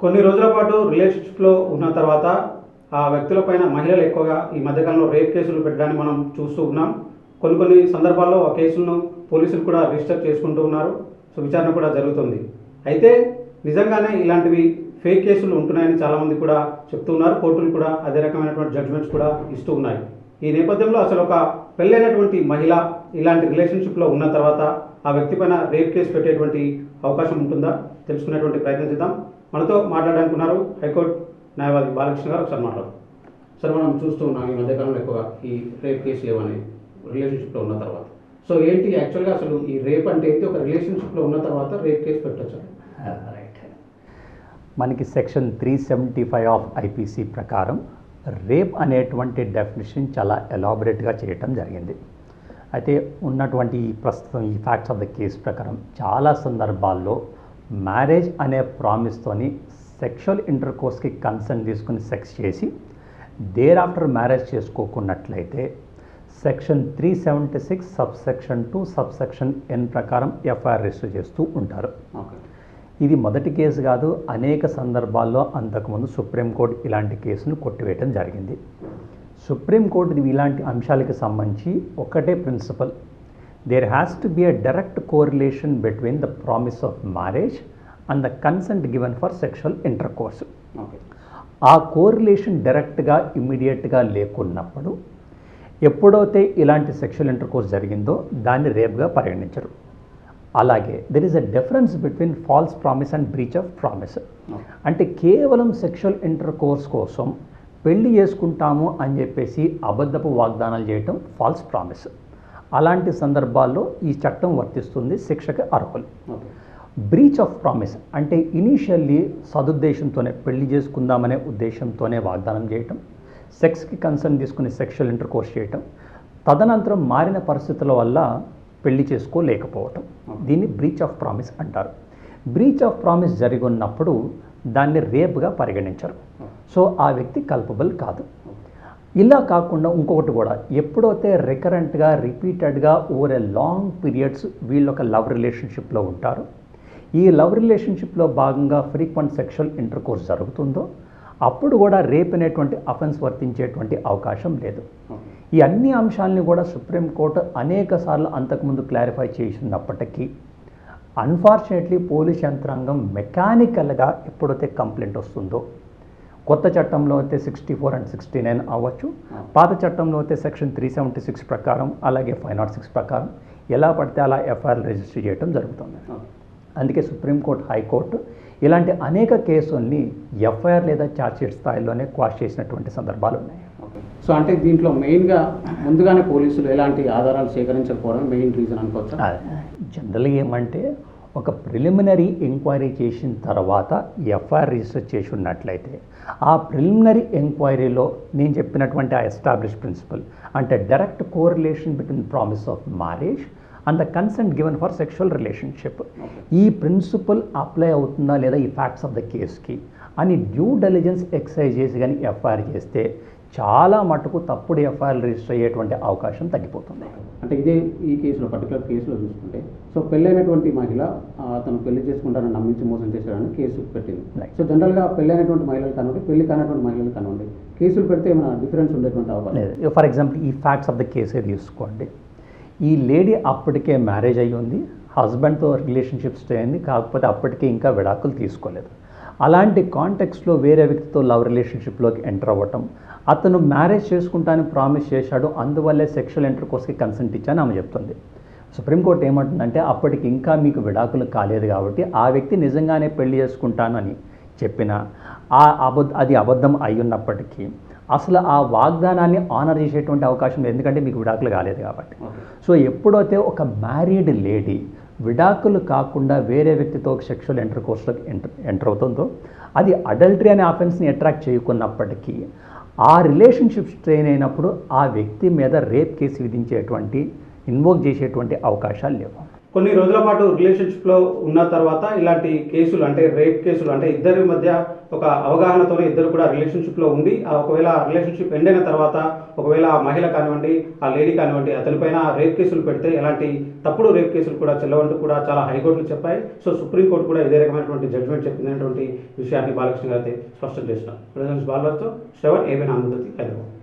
కొన్ని రోజుల పాటు రిలేషన్షిప్లో ఉన్న తర్వాత ఆ వ్యక్తులపైన మహిళలు ఎక్కువగా ఈ మధ్యకాలంలో రేప్ కేసులు పెట్టడాన్ని మనం చూస్తూ ఉన్నాం. కొన్ని కొన్ని సందర్భాల్లో ఆ కేసులను పోలీసులు కూడా రిజిస్టర్ చేసుకుంటూ ఉన్నారు. సో విచారణ కూడా జరుగుతుంది. అయితే నిజంగానే ఇలాంటివి ఫేక్ కేసులు ఉంటున్నాయని చాలామంది కూడా చెప్తూ ఉన్నారు. కోర్టులు కూడా అదే రకమైనటువంటి జడ్జిమెంట్స్ కూడా ఇస్తూ ఉన్నాయి. ఈ నేపథ్యంలో అసలు ఒక పెళ్ళైనటువంటి మహిళ ఇలాంటి రిలేషన్షిప్లో ఉన్న తర్వాత ఆ వ్యక్తి పైన రేప్ కేసు పెట్టేటువంటి అవకాశం ఉంటుందా? తెలుసుకునేటువంటి ప్రయత్నం చేద్దాం. మనతో మాట్లాడడానికి ఉన్నారు హైకోర్టు న్యాయవాది బాలకృష్ణ గారు ఒకసారి మాట్లాడు సార్ మనం చూస్తూ ఉన్నాం ఈ మధ్యకాలంలో ఎక్కువగా ఈ రేప్ కేసు ఏమని రిలేషన్షిప్లో ఉన్న తర్వాత. సో ఏంటి యాక్చువల్గా అసలు ఈ రేప్ అంటే ఏంటి? ఒక రిలేషన్షిప్లో ఉన్న తర్వాత రేప్ కేసు పెట్టచ్చు? రైట్ మనకి section three seventy five of IPC ప్రకారం రేప్ అనేటువంటి డెఫినేషన్ చాలా ఎలాబరేట్గా చేయటం జరిగింది. అయితే ఉన్నటువంటి ప్రస్తుతం ఈ ఫ్యాక్ట్స్ ఆఫ్ ద కేస్ ప్రకారం చాలా సందర్భాల్లో మ్యారేజ్ అనే ప్రామిస్తోని సెక్షువల్ ఇంటర్ కోర్స్కి కన్సర్న్ తీసుకుని సెక్స్ చేసి there after marriage చేసుకోకున్నట్లయితే section three seventy six sub section two sub section N ప్రకారం ఎఫ్ఐఆర్ రిజిస్టర్ చేస్తూ ఉంటారు. ఇది మొదటి కేసు కాదు అనేక సందర్భాల్లో అంతకుముందు సుప్రీంకోర్టు ఇలాంటి కేసును కొట్టివేయడం జరిగింది. సుప్రీంకోర్టు ఇలాంటి అంశాలకి సంబంధించి ఒకటే principle there has to be a direct correlation between the promise of marriage and the consent given for sexual intercourse okay ఆ కోరిలేషన్ డైరెక్ట్గా ఇమ్మీడియట్గా లేకున్నప్పుడు ఎప్పుడైతే ఇలాంటి సెక్షువల్ ఇంటర్ కోర్స్ జరిగిందో దాన్ని రేప్గా పరిగణించరు. అలాగే there is a difference between false promise and breach of promise అంటే కేవలం సెక్షువల్ ఇంటర్ కోర్స్ కోసం పెళ్ళి చేసుకుంటాము అని చెప్పేసి అబద్ధపు వాగ్దానాలు చేయటం ఫాల్స్ ప్రామిస్ అలాంటి సందర్భాల్లో ఈ చట్టం వర్తిస్తుంది శిక్షకు అర్హులు. బ్రీచ్ ఆఫ్ ప్రామిస్ అంటే ఇనీషియల్లీ సదుద్దేశంతోనే పెళ్ళి చేసుకుందామనే ఉద్దేశంతోనే వాగ్దానం చేయటం సెక్స్కి కన్సర్న్ తీసుకుని సెక్షువల్ ఇంటర్ కోర్స్ చేయటం తదనంతరం మారిన పరిస్థితుల వల్ల పెళ్ళి చేసుకోలేకపోవటం. దీన్ని బ్రీచ్ ఆఫ్ ప్రామిస్ అంటారు. బ్రీచ్ ఆఫ్ ప్రామిస్ జరిగి ఉన్నప్పుడు దాన్ని రేప్గా పరిగణించరు. సో ఆ వ్యక్తి కల్పబుల్ కాదు. ఇలా కాకుండా ఇంకొకటి కూడా ఎప్పుడైతే రికరెంట్గా రిపీటెడ్గా ఓవర్ ఏ లాంగ్ పీరియడ్స్ వీళ్ళు ఒక లవ్ రిలేషన్షిప్లో ఉంటారు ఈ లవ్ రిలేషన్షిప్లో భాగంగా ఫ్రీక్వెంట్ సెక్షువల్ ఇంటర్ కోర్స్ జరుగుతుందో అప్పుడు కూడా రేప్ అనేటువంటి అఫెన్స్ వర్తించేటువంటి అవకాశం లేదు. ఈ అన్ని అంశాలని కూడా సుప్రీంకోర్టు అనేక సార్లు అంతకుముందు క్లారిఫై చేసినప్పటికీ అన్ఫార్చునేట్లీ పోలీస్ యంత్రాంగం మెకానికల్గా ఎప్పుడైతే కంప్లైంట్ వస్తుందో కొత్త చట్టంలో అయితే sixty four and sixty nine అవ్వచ్చు పాత చట్టంలో అయితే సెక్షన్ త్రీ సెవెంటీ సిక్స్ ప్రకారం అలాగే ఫైవ్ నాట్ సిక్స్ ప్రకారం ఎలా పడితే అలా ఎఫ్ఐఆర్ రిజిస్టర్ చేయడం జరుగుతుంది. అందుకే సుప్రీంకోర్టు హైకోర్టు ఇలాంటి అనేక కేసుల్ని ఎఫ్ఐఆర్ లేదా ఛార్జ్షీట్ స్థాయిలోనే క్వాష్ చేసినటువంటి సందర్భాలు ఉన్నాయి. సో అంటే దీంట్లో మెయిన్గా ముందుగానే పోలీసులు ఎలాంటి ఆధారాలు సేకరించకపోవడం మెయిన్ రీజన్ అనుకోవచ్చా? జనరల్గా ఏమంటే ఒక ప్రిలిమినరీ ఎంక్వైరీ చేసిన తర్వాత ఎఫ్ఐఆర్ రిజిస్టర్ చేసి ఉన్నట్లయితే ఆ ప్రిలిమినరీ ఎంక్వైరీలో నేను చెప్పినటువంటి ఆ ఎస్టాబ్లిష్ ప్రిన్సిపల్ అంటే direct correlation between promise of marriage and the consent given for sexual relationship ఈ ప్రిన్సిపల్ అప్లై అవుతుందా లేదా ఈ ఫ్యాక్ట్స్ ఆఫ్ ద కేస్కి అని డ్యూ డెలిజెన్స్ ఎక్సైజ్ చేసి కానీ ఎఫ్ఐఆర్ చేస్తే చాలా మటుకు తప్పుడు ఎఫ్ఐఆర్ రిజిస్టర్ అయ్యేటువంటి అవకాశం తగ్గిపోతుంది. అంటే ఇదే ఈ కేసులో పర్టికులర్ కేసులో చూసుకుంటే సో పెళ్ళైనటువంటి మహిళ ఆ, అతను పెళ్ళి చేసుకుంటానని నమ్మించి మోసం చేశాడని కేసు పెట్టింది. సో జనరల్గా పెళ్ళైనటువంటి మహిళలు కానివ్వండి పెళ్ళి కానటువంటి మహిళలు కానివ్వండి కేసులు పెడితే ఏమైనా డిఫరెన్స్ ఉండేటువంటి అవకాశం లేదు. ఫర్ ఎగ్జాంపుల్ ఈ ఫ్యాక్ట్స్ ఆఫ్ ద కేసే తీసుకోండి ఈ లేడీ అప్పటికే మ్యారేజ్ అయ్యి ఉంది హస్బెండ్తో రిలేషన్షిప్ స్టే అయింది కాకపోతే అప్పటికే ఇంకా విడాకులు తీసుకోలేదు. అలాంటి కాంటెక్స్లో వేరే వ్యక్తితో లవ్ రిలేషన్షిప్లోకి ఎంటర్ అవ్వటం అతను మ్యారేజ్ చేసుకుంటానని ప్రామిస్ చేశాడు అందువల్లే సెక్షువల్ ఇంటర్ కోర్స్కి కన్సెంట్ ఇచ్చాను ఆమె చెప్తుంది. సుప్రీంకోర్టు ఏమంటుందంటే అప్పటికి ఇంకా మీకు విడాకులు కాలేదు కాబట్టి ఆ వ్యక్తి నిజంగానే పెళ్ళి చేసుకుంటానని చెప్పిన ఆ అబద్ధ అది అబద్ధం అయి ఉన్నప్పటికీ అసలు ఆ వాగ్దానాన్ని ఆనర్ చేసేటువంటి అవకాశం లేదు. ఎందుకంటే మీకు విడాకులు కాలేదు కాబట్టి. సో ఎప్పుడైతే ఒక మ్యారీడ్ లేడీ విడాకులు కాకుండా వేరే వ్యక్తితో సెక్షువల్ ఇంటర్ కోర్స్లోకి ఎంటర్ ఎంటర్ అవుతుందో అది అడల్టరీ అనే ఆఫెన్స్ని అట్రాక్ట్ చేయకున్నప్పటికీ ఆ రిలేషన్షిప్ స్ట్రెయిన్ అయినప్పుడు ఆ వ్యక్తి మీద రేప్ కేసు విధించేటువంటి ఇన్వోక్ చేసేటువంటి అవకాశాలు లేవు. కొన్ని రోజుల పాటు రిలేషన్షిప్లో ఉన్న తర్వాత ఇలాంటి కేసులు అంటే రేప్ కేసులు అంటే ఇద్దరి మధ్య ఒక అవగాహనతోనే ఇద్దరు కూడా రిలేషన్షిప్లో ఉండి ఆ ఒకవేళ రిలేషన్షిప్ ఎండ్ అయిన తర్వాత ఒకవేళ ఆ మహిళ కానివ్వండి ఆ లేడీ కానివ్వండి అతనిపైన రేప్ కేసులు పెడితే ఎలాంటి తప్పుడు రేప్ కేసులు కూడా చెల్లవంటూ కూడా చాలా హైకోర్టులు చెప్పాయి. సో సుప్రీంకోర్టు కూడా ఇదే రకమైనటువంటి జడ్జిమెంట్ చెప్పిందనేటువంటి విషయాన్ని బాలకృష్ణ గారు అయితే స్పష్టం చేసినారు ప్రెసిడెంట్ బాలరాజుతో శ్రవణ్ ఏమైనా ఆంధ్రజ్యోతి హైదరాబాద్.